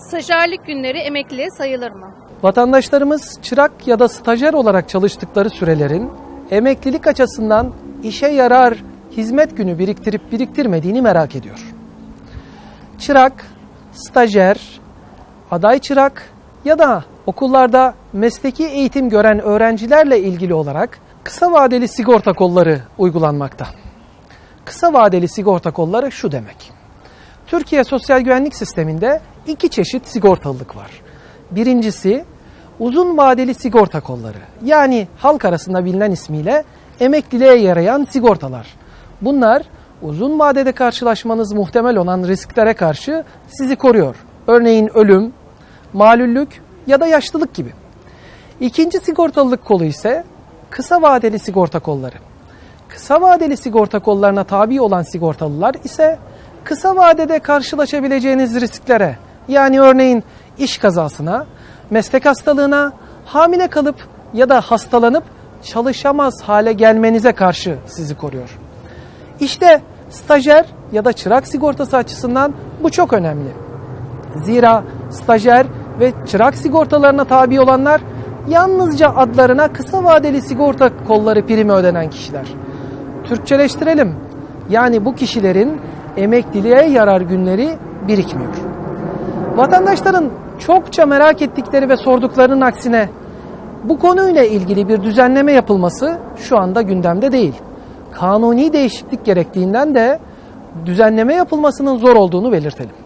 Stajyerlik günleri emekliliğe sayılır mı? Vatandaşlarımız çırak ya da stajyer olarak çalıştıkları sürelerin emeklilik açısından işe yarar hizmet günü biriktirip biriktirmediğini merak ediyor. Çırak, stajyer, aday çırak ya da okullarda mesleki eğitim gören öğrencilerle ilgili olarak kısa vadeli sigorta kolları uygulanmakta. Kısa vadeli sigorta kolları şu demek. Türkiye Sosyal Güvenlik Sistemi'nde iki çeşit sigortalılık var. Birincisi uzun vadeli sigorta kolları. Yani halk arasında bilinen ismiyle emekliliğe yarayan sigortalar. Bunlar uzun vadede karşılaşmanız muhtemel olan risklere karşı sizi koruyor. Örneğin ölüm, malüllük ya da yaşlılık gibi. İkinci sigortalılık kolu ise kısa vadeli sigorta kolları. Kısa vadeli sigorta kollarına tabi olan sigortalılar ise kısa vadede karşılaşabileceğiniz risklere yani örneğin iş kazasına, meslek hastalığına, hamile kalıp ya da hastalanıp çalışamaz hale gelmenize karşı sizi koruyor. İşte stajyer ya da çırak sigortası açısından bu çok önemli. Zira stajyer ve çırak sigortalarına tabi olanlar yalnızca adlarına kısa vadeli sigorta kolları primi ödenen kişiler. Türkçeleştirelim. Yani bu kişilerin emekliliğe yarar günleri birikmiyor. Vatandaşların çokça merak ettikleri ve sorduklarının aksine bu konuyla ilgili bir düzenleme yapılması şu anda gündemde değil. Kanuni değişiklik gerektiğinden de düzenleme yapılmasının zor olduğunu belirtelim.